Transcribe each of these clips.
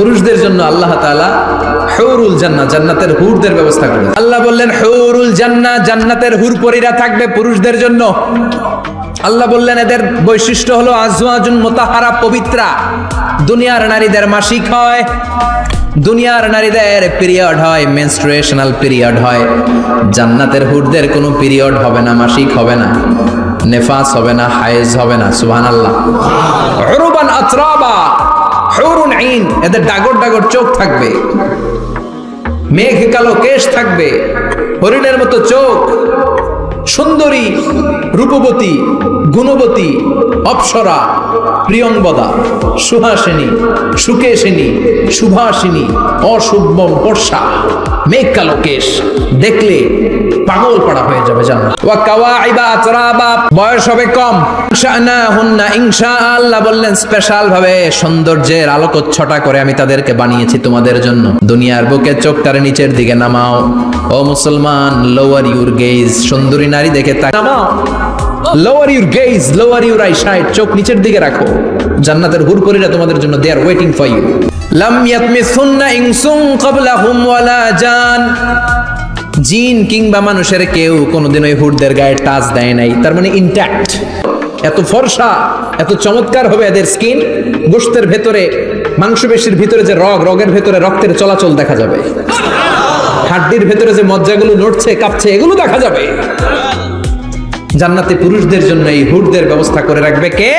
পুরুষদের জন্য আল্লাহ তাআলা হৌরুল জান্না জান্নাতের হুরদের ব্যবস্থা করে আল্লাহ বললেন, হৌরুল জান্না জান্নাতের হুর পরীরা থাকবে পুরুষদের জন্য। আল্লাহ বললেন, এদের বৈশিষ্ট্য হলো আজওয়াজুন মোতাহারা, পবিত্রা। দুনিয়ার নারীদের মাসিক হয়, দুনিয়ার নারীদের পিরিয়ড হয়, মেনস্ট্রুয়েশনাল পিরিয়ড হয়। জান্নাতের হুরদের কোনো পিরিয়ড হবে না, মাসিক হবে না, নেফাস হবে না, হায়েজ হবে না, সুবহানাল্লাহ। উরুবান আতরাবা হুরুন আইন এদের ডাগর ডাগর চোখ থাকবে। মেঘ কালো কেশ থাকবে হরিণের মতো চোখ। সুন্দরী, রূপবতী, গুণবতী, অপ্সরা প্রিয়ংবদা সুহাসিনী, সুকেশিনী, সুভাসিনী, অশুভম বর্ষা। মেঘ কালো কেশ দেখলে পাগল পড়া হয়ে যাবে বয়স হবে কম। ইনশাআনা হুন্না ইনশা আল্লাহ বললেন স্পেশাল ভাবে সৌন্দর্যের আলোকচ্ছটা করে আমি তাদেরকে বানিয়েছি তোমাদের জন্য। দুনিয়ার বুকে চোখটারে নিচের দিকে নামাও। ও মুসলমান লোয়ার ইউর গেজ সুন্দরী নারী দেখে তা lower your gaze lower your eyesight চোখ নিচের দিকে রাখো। জান্নাতের হুরপুরিরা তোমাদের জন্য they are waiting for you লাম ইয়াতমিসুন্না ইনসুন ক্বাবলাহুম ওয়ালা জান। জিন কিংবা মানুষের কেউ কোনোদিন ওই হুরদের গায়ে টাচ দেয় নাই। তার মানে ইন্ট্যাক্ট এত ফর্সা এত চমৎকার হবে এদের স্কিন গোস্তের ভেতরে মাংসপেশির ভিতরে যে রগ রগের ভেতরে রক্তের চলাচল দেখা যাবে। হাড্ডির ভেতরে যে মজ্জাগুলো নড়ছে, কাঁপছে, এগুলো দেখা যাবে। জান্নাতে পুরুষদের জন্য এই হুডদের ব্যবস্থা করে রাখবে কে?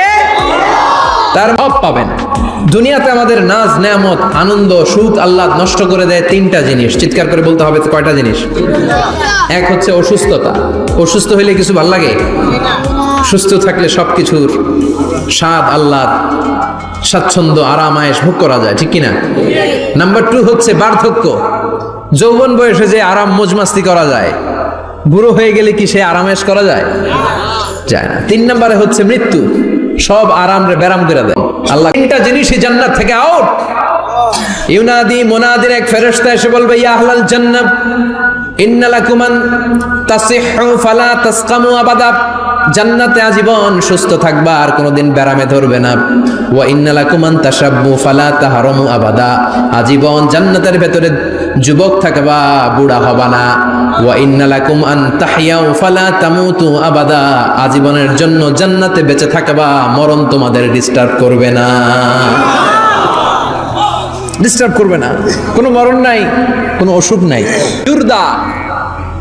তার অভাব পাবেন। দুনিয়াতে আমাদের নাজ, নেয়ামত, আনন্দ সুখ আল্লাহ নষ্ট করে দেয় তিনটা জিনিস। চিৎকার করে বলতে হবে কয়টা জিনিস? এক হচ্ছে অসুস্থতা। অসুস্থ হইলে কিছু ভালো লাগে? সুস্থ থাকলে সবকিছুর স্বাদ আল্লাহ স্বাচ্ছন্দ্য, আরাম আয়েস ভোগ করা যায়, ঠিক কিনা? নাম্বার টু হচ্ছে বার্ধক্য। যৌবন বয়সে যে আরাম মজমাস্তি করা যায়, বুড়ো হয়ে গেলে কি সে আরামেশ করা যায়? যায় না। তিন নম্বরে হচ্ছে মৃত্যু। সব আরাম রে ব্যারাম করে দেয়। আল্লাহ তিনটা জিনিসই জান্নাত থেকে আউট ইউনাদি, মোনাদির এক ফেরেশতা এসে বলবে, ইয়া আহলাল জান্নাত ইন্নালাকুমান তাসিহু ফালা তাসকামু আবাদা। জান্নাতে আজীবন সুস্থ থাকবা আর কোনোদিন ব্যারামে ধরবে না। ওয়া ইন্নালাকুমান তাশাব্বু ফালা তাহারমু আবাদা। আজীবন জান্নাতের ভেতরে যুবক থাকবা বুড়া হবা না। ওয়া ইন্নালাকুম আন তাহিয়াউ ফালা তামুতু আবাদা। আজীবনের জন্য জান্নাতে বেঁচে থাকবা মরণ তোমাদের ডিস্টার্ব করবে না। ডিস্টার্ব করবে না। কোনো মরণ নাই কোনো অসুখ নাই। মুর্দা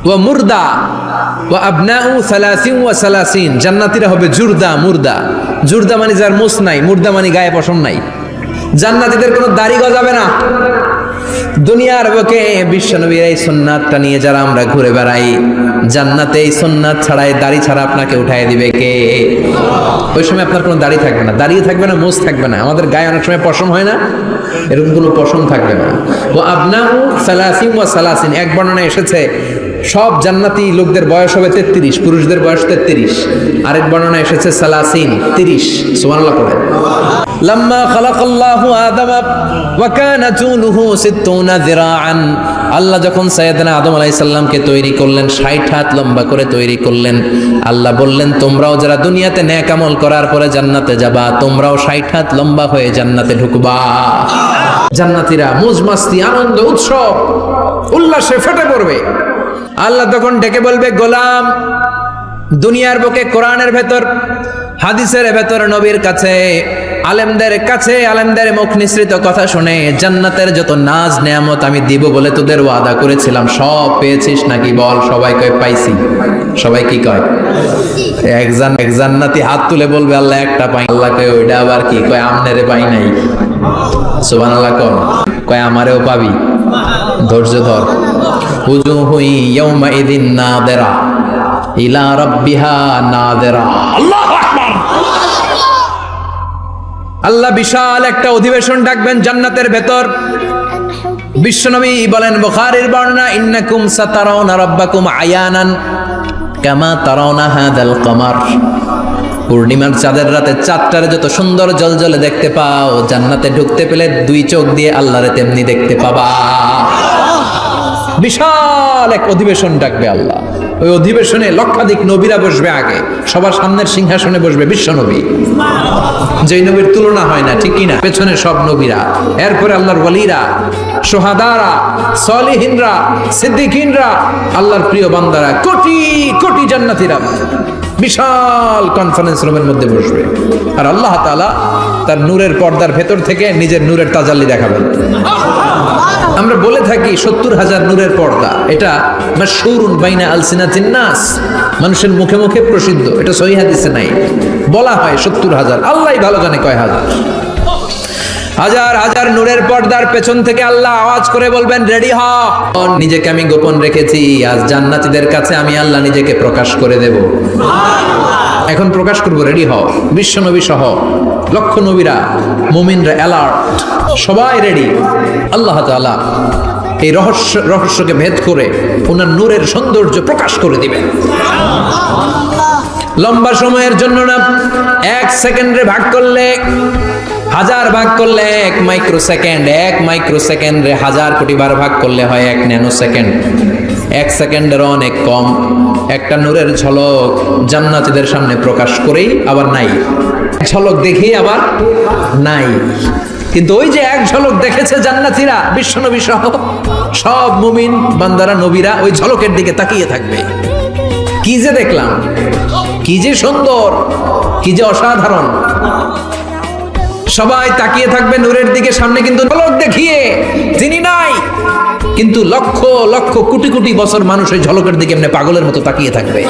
ওয়া মুর্দা ওয়া আবনাউ সালাসিন ওয়া সালাসিন। জান্নাতীরা হবে জুরদা মুর্দা। জুরদা মানে যার মুস নাই মুর্দা মানে গায়ে পশম নাই। জান্নাতীদের কোনো দাড়ি গজাবে না। দুনিয়ার বুকে বিশ্বনবীর এই সুন্নাতটা নিয়ে যারা আমরা ঘুরে বেড়াই, জান্নাতে এই সুন্নাত ছাড়াই দাড়ি ছাড়া আপনাকে উঠাই দিবে কে? ওই সময় আপনার কোনো দাড়ি থাকবে না। দাঁড়িয়ে থাকবে না মুস থাকবে না। আমাদের গায়ে অনেক সময় পশম হয় না? এরকম কোনো পশম থাকবে না। ও আপনা সালাসিন ওয়া সালাসিন। এক বর্ণনা এসেছে সব জান্নাতি লোকদের বয়স হবে তেত্রিশ, পুরুষদের বয়স তেত্রিশ। আরেক বর্ণনা এসেছে সালাসিন, তিরিশ। সুবহানাল্লাহ পড়ে। লাম্মা খালাকাল্লাহু আদাম ওয়া কানা তুলুহু সিত্তুনা যিরাআন। আল্লাহ যখন সাইয়েদনা আদম আলাইহিস সালামকে তৈরি করলেন 60 হাত লম্বা করে তৈরি করলেন, আল্লাহ বললেন, তোমরাও যারা দুনিয়াতে নেক আমল করার পরে জান্নাতে যাবা, তোমরাও 60 হাত লম্বা হয়ে জান্নাতে ঢুকবা। জান্নাতীরা মুজমাস্তি, আনন্দ, উৎসব, উল্লাসে ফেটে পড়বে। আল্লাহ তখন ডেকে বলবে, গোলাম, দুনিয়ার বুকে কোরআনের ভেতর, হাদিসের ভেতর, নবীর কাছে, আলেমদের কাছে, আলেমদের মুখ নিঃসৃত কথা শুনে জান্নাতের যত নাজ নেয়ামত আমি দিব বলে তোদের ওয়াদা করেছিলাম, সব পেয়েছিস নাকি বল, সবাই কয়, পাইছি। সবাই কি কয়? একজন এক জান্নাতি হাত তুলে বলবে, আল্লাহ একটা পাই। আল্লাহ কয়, ওইটা আবার কি? কয় আমনেরে পাই নাই। সুবহানাল্লাহ কয়, আমারেও পাবি। ধৈর্য ধর। হুজুহু ইয়াউমা ইদিন নাদিরা ইলা রাব্বিহা নাদিরা। আল্লাহু আকবার। আল্লাহ বিশাল একটা অধিবেশন ডাকবেন জান্নাতের ভেতর। বিশ্বনবী বলেন বুখারীর বর্ণনা ইন্নাকুম সাতারাউনা রাব্বাকুম আয়ানান কামা তারাউনা হাদাল কমার। পূর্ণিমার চাঁদের রাতে চাঁদটারে যত সুন্দর জলজলে দেখতে পাও জান্নাতে ঢুকতে পেলে দুই চোখ দিয়ে আল্লাহরে তেমনি দেখতে পাবা। বিশাল এক অধিবেশন ডাকবে আল্লাহ। ওই অধিবেশনে লক্ষাধিক নবীরা বসবে আগে, সবার সামনের সিংহাসনে বসবে বিশ্ব নবী। যেই নবীর তুলনা হয় না ঠিক কিনা পেছনে সব নবীরা। এরপরে আল্লাহর ওয়ালিরা, সোহাদারা, সলিহিনরা, সিদ্দিকিনরা, আল্লাহর প্রিয় বান্দারা, কোটি কোটি জান্নাতীরা বিশাল কনফারেন্স রুমের মধ্যে বসবে। আর আল্লাহ তাআলা তার নূরের পর্দার ভেতর থেকে নিজের নূরের তাজাল্লি দেখাবেন। আমরা বলে থাকি সত্তর হাজার নূরের পর্দা। এটা মাশহুরুন বাইনা আলসিনাতিন নাস। মানুষের মুখে মুখে প্রসিদ্ধ। এটা সহি হাদিসে নাই। বলা হয় সত্তর হাজার। আল্লাহ ভালো জানে কয় হাজার। হাজার হাজার নূরের পর্দার পেছন থেকে আল্লাহ আওয়াজ করে বলবেন রেডি হ। নিজেকে আমি গোপন রেখেছি। আজ জান্নাতীদের কাছে আমি আল্লাহ নিজেকে প্রকাশ করে দেব। এখন প্রকাশ করব রেডি হও। বিশ্ব নবী সহ লক্ষ নবীরা, মুমিনরা অ্যালার্ট সবাই রেডি আল্লাহ তাআলা এই রহস্য, রহস্যকে ভেদ করে ওনার নূরের সৌন্দর্য প্রকাশ করে দিবেন। লম্বা সময়ের জন্য না, এক সেকেন্ডে ভাগ করলে, হাজার ভাগ করলে এক মাইক্রো সেকেন্ড এক মাইক্রো সেকেন্ডে হাজার কোটি বার ভাগ করলে হয় এক ন্যানো সেকেন্ড এক সেকেন্ডের অনেক কম। একটা নূরের ঝলক জান্নাতীদের সামনে প্রকাশ করেই আবার নাই। ঝলক দেখেই আবার নাই। কিন্তু ওই যে এক ঝলক দেখেছে জান্নাতীরা, বিশ্বনবী সহ, সব মুমিন বান্দারা, নবীরা ওই ঝলকের দিকে তাকিয়ে থাকবে। কি যে দেখলাম, কি যে সুন্দর, কি যে অসাধারণ। সবাই তাকিয়ে থাকবে নূরের দিকে, সামনে কিন্তু ঝলক দেখিয়ে তিনি নাই কিন্তু লক্ষ লক্ষ কোটি কোটি বছর মানুষের ঝলকের দিকে এমনি পাগলের মতো তাকিয়ে থাকবে।